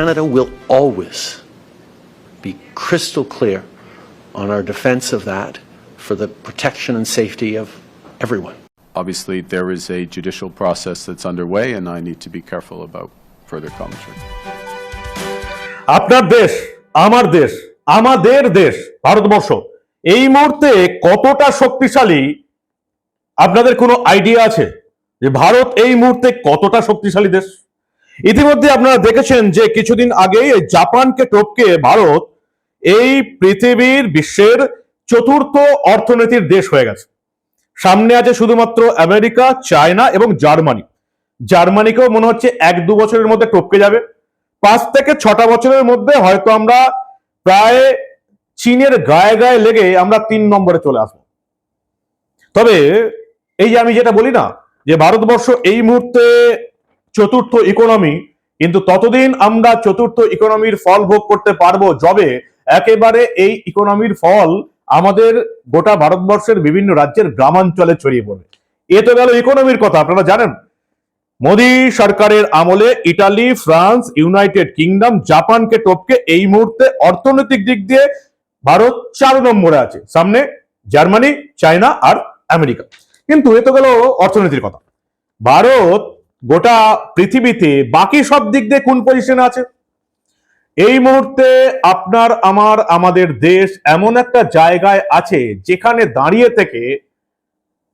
Canada will always be crystal clear on our defense of that for the protection and safety of everyone. Obviously, there is a judicial process that's underway, and I need to be careful about further commentary. আপনার দেশ আমার দেশ আমাদের দেশ ভারতবর্ষ এই মুহূর্তে কতটা শক্তিশালী আপনাদের কোনো আইডিয়া আছে যে ভারত এই মুহূর্তে কতটা শক্তিশালী দেশ ইতিমধ্যে আপনারা দেখেছেন যে কিছুদিন আগে জাপানকে টপকে ভারত এই পৃথিবীর বিশ্বের চতুর্থ অর্থনীতির দেশ হয়ে গেছে। সামনে আছে শুধুমাত্র আমেরিকা, চায়না এবং জার্মানি। জার্মানিকেও মনে হচ্ছে এক দু বছরের মধ্যে টপকে যাবে। পাঁচ থেকে ছটা বছরের মধ্যে হয়তো আমরা প্রায় চীনের গায়ে গায়ে লেগে আমরা তিন নম্বরে চলে আসব। তবে এই যে আমি যেটা বলি না, যে ভারতবর্ষ এই মুহূর্তে চতুর্থ ইকোনমি কিন্তু ততদিন আমরা চতুর্থ ইকোনমির ফল ভোগ করতে পারব যবে একেবারে এই ইকোনমির ফল আমাদের গোটা ভারতবর্ষের বিভিন্ন রাজ্যের গ্রামাঞ্চলে ছড়িয়ে পড়বে। এ তো গেল ইকোনমির কথা, আপনারা জানেন? মোদী সরকারের আমলে ইটালি, ফ্রান্স, ইউনাইটেড কিংডম, জাপানকে টপকে এই মুহূর্তে অর্থনৈতিক দিক দিয়ে ভারত চার নম্বরে আছে। সামনে জার্মানি, চায়না আর আমেরিকা। কিন্তু এ তো গেল অর্থনীতির কথা। ভারত গোটা পৃথিবীতে বাকি সব দিক দিয়ে কোন পজিশনে আছে? এই মুহূর্তে আপনার, আমার, আমাদের দেশ এমন একটা জায়গায় আছে যেখানে দাঁড়িয়ে থেকে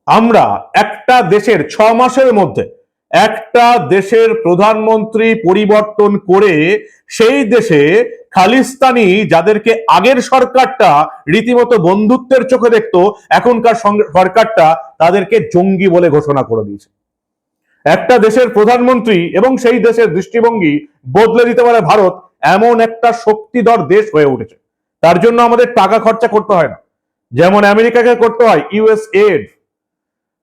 আমরা একটা দেশের ছ মাসের মধ্যে একটা দেশের প্রধানমন্ত্রী পরিবর্তন করে সেই দেশে খালিস্তানি যাদেরকে আগের সরকারটা রীতিমতো বন্ধুত্বের চোখে দেখতো, এখনকার সরকারটা তাদেরকে জঙ্গি বলে ঘোষণা করে দিয়েছে। একটা দেশের প্রধানমন্ত্রী এবং সেই দেশের দৃষ্টিভঙ্গি বদলে দিতে পারে ভারত এমন একটা শক্তিধর দেশ হয়ে উঠেছে। তার জন্য আমাদের টাকা খরচা করতে হয় না। যেমন আমেরিকাকে করতে হয় ইউএস এড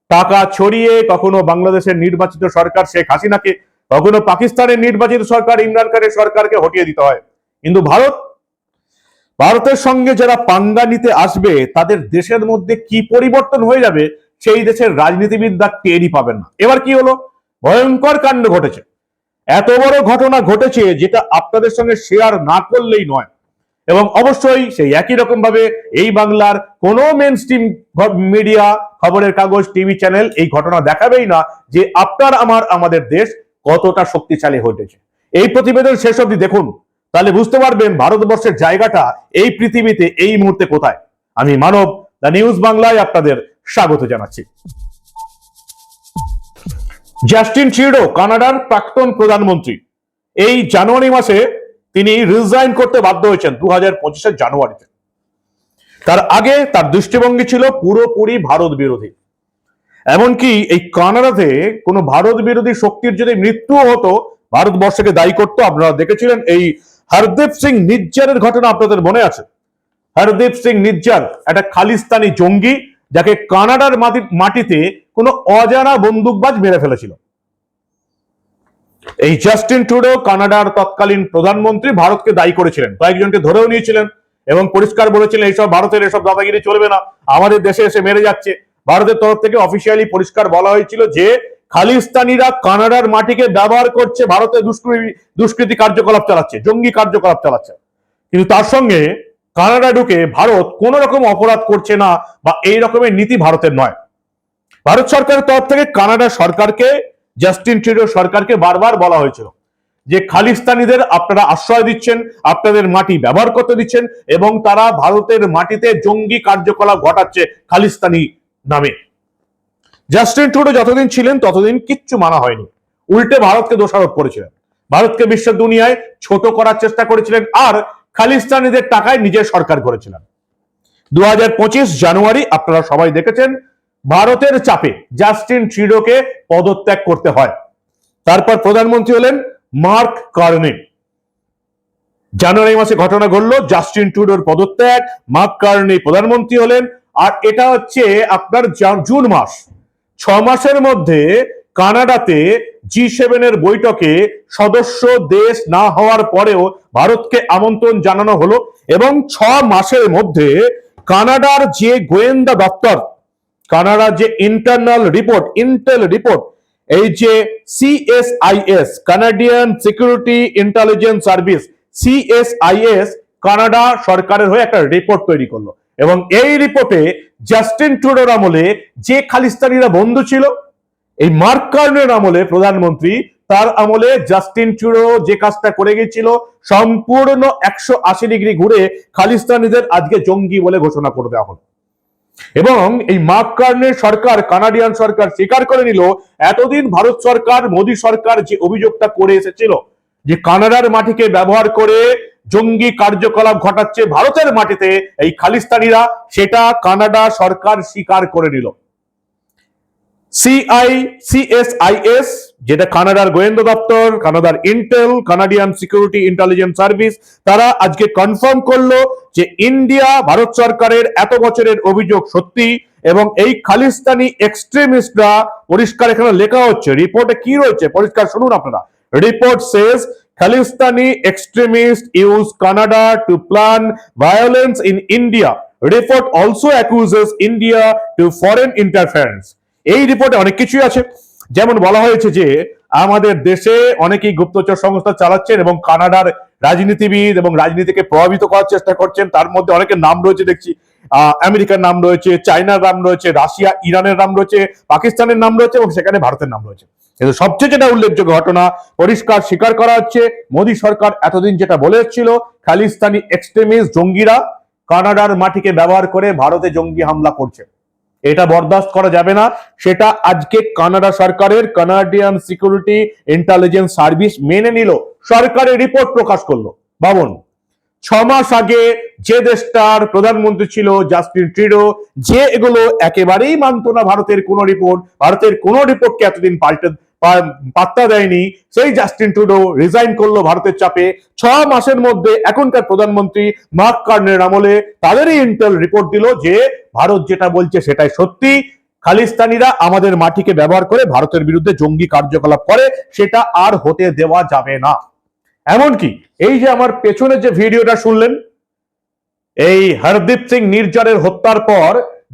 টাকা ছড়িয়ে কখনো বাংলাদেশের নির্বাচিত সরকার শেখ হাসিনাকে, কখনো পাকিস্তানের নির্বাচিত সরকার ইমরান খানের সরকারকে হটিয়ে দিতে হয়। কিন্তু ভারত, ভারতের সঙ্গে যারা পাঙ্গা নিতে আসবে, তাদের দেশের মধ্যে কি পরিবর্তন হয়ে যাবে, সেই দেশের রাজনীতিবিদরা টেরই পাবেন না। এবার কি হলো? ভয়ঙ্কর কাণ্ড ঘটেছে। এত বড় ঘটনা ঘটেছে যেটা আপনাদের সঙ্গে শেয়ার না করলেই নয়। এবং অবশ্যই সেই একই রকম ভাবে এই বাংলার কোনো মেন স্ট্রিম মিডিয়া খবরের কাগজ টিভি চ্যানেল এই ঘটনা দেখাবেই না যে আপনার, আমার, আমাদের দেশ কতটা শক্তিশালী হয়েছে। এই প্রতিবেদন শেষ অবধি দেখুন। তাহলে বুঝতে পারবেন ভারতবর্ষের জায়গাটা এই পৃথিবীতে এই মুহূর্তে কোথায়। আমি মানব, দ্য নিউজ বাংলায় আপনাদের স্বাগত জানাচ্ছি। জাস্টিন ট্রুডো, কানাডার প্রাক্তন প্রধানমন্ত্রী। এই জানুয়ারি মাসে তিনি রিজাইন করতে বাধ্য হয়েছেন দু হাজার পঁচিশের জানুয়ারিতে। তার আগে তার দৃষ্টিভঙ্গি ছিল পুরোপুরি ভারত বিরোধী। এমনকি এই কানাডাতে কোনো ভারত বিরোধী শক্তির যদি মৃত্যু হতো, ভারতবর্ষকে দায়ী করতো, আপনারা দেখেছিলেন এই হরদীপ সিং নিজ্জারের ঘটনা আপনাদের মনে আছে? হরদীপ সিং নিজ্জার, একটা খালিস্তানি জঙ্গি যাকে কানাডার মাটিতে কোনো অজানা বন্দুকবাজ মেরে ফেলেছিল। এই জাস্টিন ট্রুডো কানাডার তৎকালীন প্রধানমন্ত্রী ভারতকে দায়ী করেছিলেন। কয়েকজনকে ধরেও নিয়েছিলেন এবং পরিষ্কার বলেছিলেন, এইসব ভারতের এসব দাদাগিরি চলবে না। আমাদের দেশে এসে মেরে যাচ্ছে। ভারতের তরফ থেকে অফিসিয়ালি পরিষ্কার বলা হয়েছিল যে, খালিস্তানিরা কানাডার মাটিকে ব্যবহার করছে, ভারতে দুষ্কৃতি দুষ্কৃতি কার্যকলাপ চালাচ্ছে, জঙ্গি কার্যকলাপ চালাচ্ছে। কিন্তু তার সঙ্গে কানাডা ঢুকে ভারত কোন রকম অপরাধ করছে না বা এই রকমের নীতি ভারতের নয়। ভারত সরকারের তরফ থেকে কানাডা সরকারকে, জাস্টিন ট্রুডো সরকারকে বারবার বলা হয়েছিল যে খালিস্তানিদের আপনারা আশ্রয় দিচ্ছেন, আপনাদের মাটি ব্যবহার করতে দিচ্ছেন এবং তারা ভারতের মাটিতে জঙ্গি কার্যকলাপ ঘটাচ্ছে খালিস্তানি নামে। জাস্টিন ট্রুডো যতদিন ছিলেন ততদিন কিচ্ছু মানা হয়নি। উল্টে ভারতকে দোষারোপ করেছিলেন। ভারতকে বিশ্ব দুনিয়ায় ছোট করার চেষ্টা করেছিলেন আর খালিস্তানিদের টাকায় নিজের সরকার করেছিলেন। দু জানুয়ারি আপনারা সবাই দেখেছেন, ভারতের চাপে জাস্টিন ট্রিডোকে পদত্যাগ করতে হয়। তারপর প্রধানমন্ত্রী হলেন মার্ক কার্নে। জানুয়ারি মাসে ঘটনা ঘটলো, জাস্টিন ট্রুডোর পদত্যাগ, মার্ক কার্নে প্রধানমন্ত্রী হলেন, আর এটা হচ্ছে আপনার জুন মাস। ছ মাসের মধ্যে কানাডাতে জি সেভেনের বৈঠকে সদস্য দেশ না হওয়ার পরেও ভারতকে আমন্ত্রণ জানানো হলো এবং ছ মাসের মধ্যে কানাডার যে গোয়েন্দা দপ্তর, কানাডার যে ইন্টারনাল রিপোর্ট ইন্টেল রিপোর্ট এই যে CSIS Canadian security intelligence service CSIS Canada সরকারের হয়ে একটা রিপোর্ট তৈরি করল। এবং এই রিপোর্টে জাস্টিন ট্রুডোর আমলে যে খালিস্তানিরা বন্ধু ছিল এই মার্ক কার্নের আমলে প্রধানমন্ত্রী, তার আমলে জাস্টিন ট্রুডো যে কাজটা করে গেছিল, সম্পূর্ণ একশো আশি ডিগ্রি ঘুরে খালিস্তানিদের আজকে জঙ্গি বলে ঘোষণা করে দেওয়া হলো। এবং এই মার্ক কার্নের সরকার, কানাডিয়ান সরকার স্বীকার করে নিল, এতদিন ভারত সরকার, মোদী সরকার যে অভিযোগটা করে এসেছিল, যে কানাডার মাটিকে ব্যবহার করে জঙ্গি কার্যকলাপ ঘটাচ্ছে ভারতের মাটিতে, এই খালিস্তানিরা, সেটা কানাডা সরকার স্বীকার করে নিল। সিআই সিএসআইএস যেটা কানাডার গোয়েন্দা দপ্তর, কানাডার intel Canadian security intelligence service তারা আজকে কনফার্ম করল যে ইন্ডিয়া, ভারত সরকারের এত বছরের অভিযোগ সত্যি এবং এই খালিস্তানি এক্সট্রিমিস্টরা পরিষ্কার এখানে লেখা হচ্ছে রিপোর্টে কি রয়েছে? পরিষ্কার শুনুন আপনারা। Report says Khalistani extremist use Canada to plan violence in India report also accuses India to foreign interference এই রিপোর্টে অনেক কিছুই আছে। যেমন বলা হয়েছে যে, আমাদের দেশে অনেকেই গুপ্তচর সংস্থা চালাচ্ছেন এবং কানাডার রাজনীতিবিদ এবং রাজনীতিকে প্রভাবিত করার চেষ্টা করছেন। তার মধ্যে অনেকের নাম রয়েছে, দেখছি। আমেরিকার নাম রয়েছে চায়নার নাম রয়েছে, রাশিয়া, ইরানের নাম রয়েছে, পাকিস্তানের নাম রয়েছে এবং সেখানে ভারতের নাম রয়েছে। কিন্তু সবচেয়ে যেটা উল্লেখযোগ্য ঘটনা, পরিষ্কার স্বীকার করা হচ্ছে, মোদী সরকার এতদিন যেটা বলে এসেছিল, খালিস্তানি এক্সট্রিমিস্ট জঙ্গিরা কানাডার মাটিকে ব্যবহার করে ভারতে জঙ্গি হামলা করছে। এটা বরদাস্ত করা যাবে না। সেটা আজকে কানাডা সরকারের কানাডিয়ান সিকিউরিটি ইন্টেলিজেন্স সার্ভিস মেনে নিল। সরকারের রিপোর্ট প্রকাশ করল। বাবন, ছ মাস আগে যে দেশটার প্রধানমন্ত্রী ছিল জাস্টিন ট্রিডো যে এগুলো একেবারেই মানত না ভারতের কোন রিপোর্ট ভারতের কোন রিপোর্টকে এতদিন পাল্টে পাত্তা দেয়নি। সেই জাস্টিন ট্রুডো রিজাইন করল ভারতের চাপে। ছ মাসের মধ্যে এখনকার প্রধানমন্ত্রী মার্ক কার্নের আমলে তাদেরই ইন্টেল রিপোর্ট দিল যে ভারত যেটা বলছে সেটাই সত্যি। খালিস্তানিরা আমাদের মাটিকে ব্যবহার করে ভারতের বিরুদ্ধে জঙ্গি কার্যকলাপ করে, সেটা আর হতে দেওয়া যাবে না। এমনকি এই যে আমার পেছনে যে ভিডিওটা শুনলেন, এই হরদীপ সিং নির্জরের হত্যার পর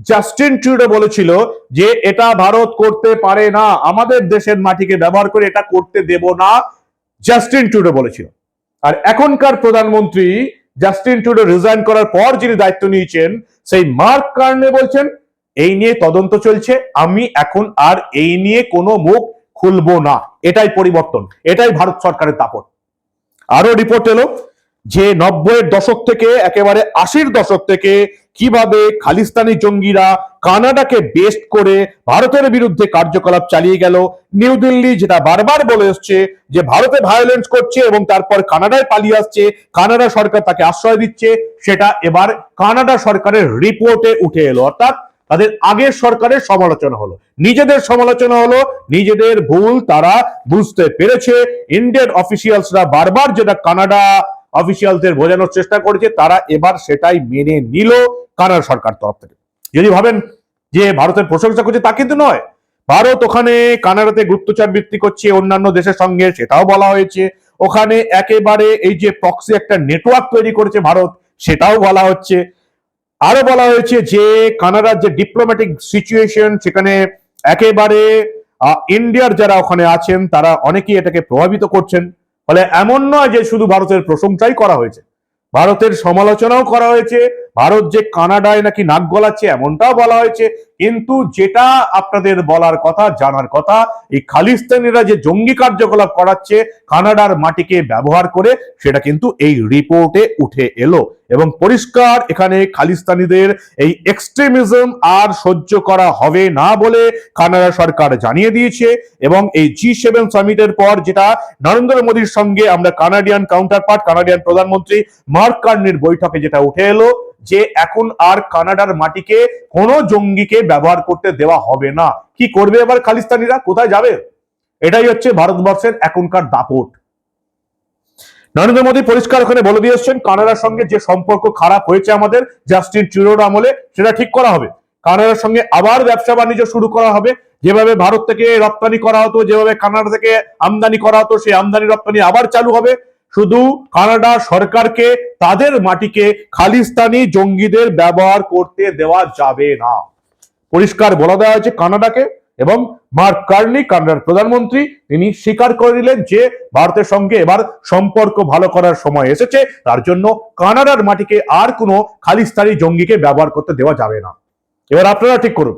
জাস্টিন ট্রুডো বলেছিল যে এটা ভারত করতে পারে না, আমাদের দেশের মাটিকে ব্যবহার করে এটা করতে দেব না। জাস্টিন ট্রুডো বলেছিল। আর এখনকার প্রধানমন্ত্রী জাস্টিন ট্রুডো রিজাইন করার পর যিনি দায়িত্ব নিয়েছেন, সেই মার্ক কার্নে বলছেন, এই নিয়ে তদন্ত চলছে, আমি এখন আর এই নিয়ে কোনো মুখ খুলবো না। এটাই পরিবর্তন, এটাই ভারত সরকারের দাপট। আরও রিপোর্ট এলো যে নব্বইয়ের দশক থেকে, একেবারে আশির দশক থেকে কীভাবে খালিস্তানি জঙ্গিরা কানাডাকে বেস্ট করে ভারতের বিরুদ্ধে কার্যকলাপ চালিয়ে গেল। নিউ দিল্লি যেটা বারবার বলে এসছে যে ভারতে ভায়োলেন্স করছে এবং তারপর কানাডায় পালিয়ে আসছে। কানাডা সরকার তাকে আশ্রয় দিচ্ছে। সেটা এবার কানাডা সরকারের রিপোর্টে উঠে এলো। অর্থাৎ তাদের আগের সরকারের সমালোচনা হলো। নিজেদের সমালোচনা হলো, নিজেদের ভুল তারা বুঝতে পেরেছে। ইন্ডিয়ান অফিসিয়ালসরা বারবার যেটা কানাডা অফিসিয়ালদের বোঝানোর চেষ্টা করেছে, তারা এবার সেটাই মেনে নিল কানাডা সরকার তরফ থেকে। যদি ভাবেন যে ভারতের প্রশংসা করছে, তা কিন্তু নয়। ভারত ওখানে কানাডাতে গুপ্তচর বৃত্তি করছে, অন্যান্য দেশের সঙ্গে, সেটাও বলা হয়েছে। ওখানে একেবারে এই যে প্রক্সি একটা নেটওয়ার্ক তৈরি করেছে ভারত, সেটাও বলা হচ্ছে। আরও বলা হয়েছে যে কানাডার যে ডিপ্লোম্যাটিক সিচুয়েশন সেখানে একেবারে ইন্ডিয়ার যারা ওখানে আছেন, তারা অনেকেই এটাকে প্রভাবিত করছেন। ফলে এমন নয় যে শুধু ভারতের প্রশংসাই করা হয়েছে। ভারতের সমালোচনাও করা হয়েছে ভারত যে কানাডায় নাকি নাক গলাচ্ছে এমনটাও বলা হয়েছে। কিন্তু যেটা আপনাদের বলার কথা, জানার কথা, এই খালিস্তানিরা যে জঙ্গি কার্যকলাপ করাচ্ছে, কানাডার মাটিকে ব্যবহার করে, সেটা কিন্তু এই রিপোর্টে উঠে এলো। এবং পরিষ্কার, এখানে খালিস্তানিদের এই এক্সট্রিমিজম আর সহ্য করা হবে না বলে কানাডা সরকার জানিয়ে দিয়েছে। এবং এই জি সেভেন সামিটের পর যেটা নরেন্দ্র মোদীর সঙ্গে আমরা কানাডিয়ান কাউন্টার পার্ট কানাডিয়ান প্রধানমন্ত্রী মার্ক কার্নির বৈঠকে যেটা উঠে এলো যে এখন আর কানাডার মাটিকে কোনো জঙ্গিকে ব্যবহার করতে দেওয়া হবে না। কি করবে এবার খালিস্তানিরা? কোথায় যাবে? এটাই হচ্ছে ভারতবর্ষের এখনকার দাপট। নরেন্দ্র মোদী পরিষ্কার ওখানে বলে দিয়ে কানাডার সঙ্গে যে সম্পর্ক খারাপ হয়েছে আমাদের, জাস্টিন ট্রুডোর আমলে, সেটা ঠিক করা হবে। কানাডার সঙ্গে আবার ব্যবসা বাণিজ্য শুরু করা হবে। যেভাবে ভারত থেকে রপ্তানি করা হতো, যেভাবে কানাডা থেকে আমদানি করা হতো, সেই আমদানি রপ্তানি আবার চালু হবে। শুধু কানাডা সরকারকে, তাদের মাটিকে খালিস্তানি জঙ্গিদের ব্যবহার করতে দেওয়া যাবে না। পরিষ্কার বলা দেওয়া হয়েছে কানাডাকে এবং মার্ক কার্নি, কানাডার প্রধানমন্ত্রী, তিনি স্বীকার করে দিলেন যে ভারতের সঙ্গে এবার সম্পর্ক ভালো করার সময় এসেছে, তার জন্য কানাডার মাটিকে আর কোনো খালিস্তানি জঙ্গিকে ব্যবহার করতে দেওয়া যাবে না। এবার আপনারা ঠিক করুন,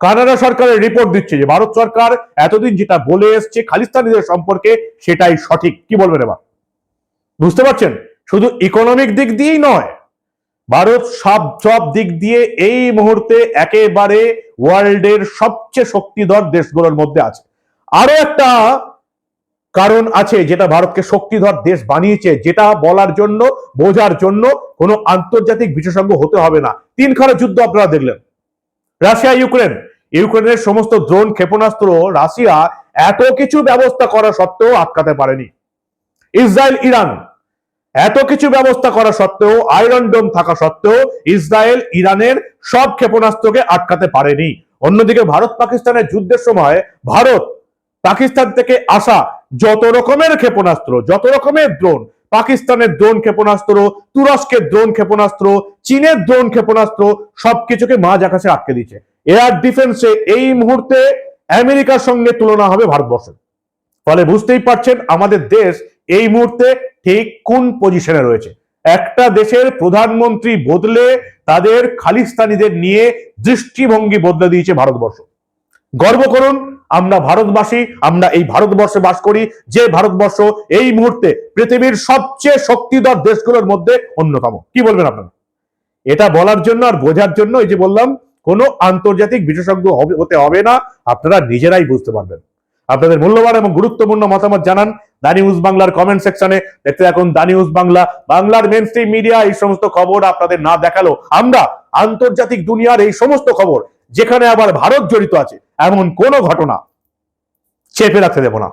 কানাডা সরকারের রিপোর্ট দিচ্ছে যে ভারত সরকার এতদিন যেটা বলে এসছে খালিস্তানিদের সম্পর্কে সেটাই সঠিক, কি বলবেন এবার? বুঝতে পারছেন? শুধু ইকোনমিক দিক দিয়েই নয়, ভারত সব সব দিক দিয়ে এই মুহূর্তে একেবারে ওয়ার্ল্ডের সবচেয়ে শক্তিধর দেশগুলোর মধ্যে আছে। আরও একটা কারণ আছে যেটা ভারতকে শক্তিধর দেশ বানিয়েছে, যেটা বলার জন্য, বোঝার জন্য কোনো আন্তর্জাতিক বিশেষজ্ঞ হতে হবে না। তিন তিনখানা যুদ্ধ আপনারা দেখলেন। Russia, Ukraine. ইউক্রেনের সমস্ত ড্রোন ক্ষেপণাস্ত্র রাশিয়া এত কিছু ব্যবস্থা করা সত্ত্বেও আটকাতে পারেনি। Israel, Iran. এত কিছু ব্যবস্থা করা সত্ত্বেও আয়রন ডোম থাকা সত্ত্বেও, ইসরায়েল ইরানের সব ক্ষেপণাস্ত্রকে আটকাতে পারেনি। অন্যদিকে ভারত পাকিস্তানের যুদ্ধের সময় ভারত পাকিস্তান থেকে আসা যত রকমের ক্ষেপণাস্ত্র, যত রকমের ড্রোন পাকিস্তানের ড্রোন ক্ষেপণাস্ত্র, তুরস্কের ড্রোন ক্ষেপণাস্ত্র, চীনের ড্রোন ক্ষেপণাস্ত্র সবকিছুকে মাঝ আকাশে আটকে দিচ্ছে এয়ার ডিফেন্সে এই মুহূর্তে আমেরিকার সঙ্গে তুলনা হবে ভারতবর্ষের। ফলে বুঝতেই পারছেন, আমাদের দেশ এই মুহূর্তে ঠিক কোন পজিশনে রয়েছে? একটা দেশের প্রধানমন্ত্রী বদলে তাদের খালিস্তানিদের নিয়ে দৃষ্টিভঙ্গি বদলে দিয়েছে ভারতবর্ষ। গর্ব করুন, আমরা ভারতবাসী, আমরা এই ভারতবর্ষে বাস করি, যে ভারতবর্ষ এই মুহূর্তে পৃথিবীর সবচেয়ে শক্তিধর দেশগুলোর মধ্যে অন্যতম। কি বলবেন আপনারা? এটা বলার জন্য আর বোঝার জন্য এই যে বললাম, কোনো আন্তর্জাতিক বিশেষজ্ঞ হতে হবে না, আপনারা নিজেরাই বুঝতে পারবেন। আপনাদের মূল্যবান এবং গুরুত্বপূর্ণ মতামত জানান দা নিউজ বাংলার কমেন্ট সেকশনে দেখতে এখন দা নিউজ বাংলা, বাংলার মেন স্ট্রিম মিডিয়া এই সমস্ত খবর আপনাদের না দেখাল আমরা আন্তর্জাতিক দুনিয়ার এই সমস্ত খবর, যেখানে আবার ভারত জড়িত আছে, এমন কোনো ঘটনা চেপে রাখতে দেব না।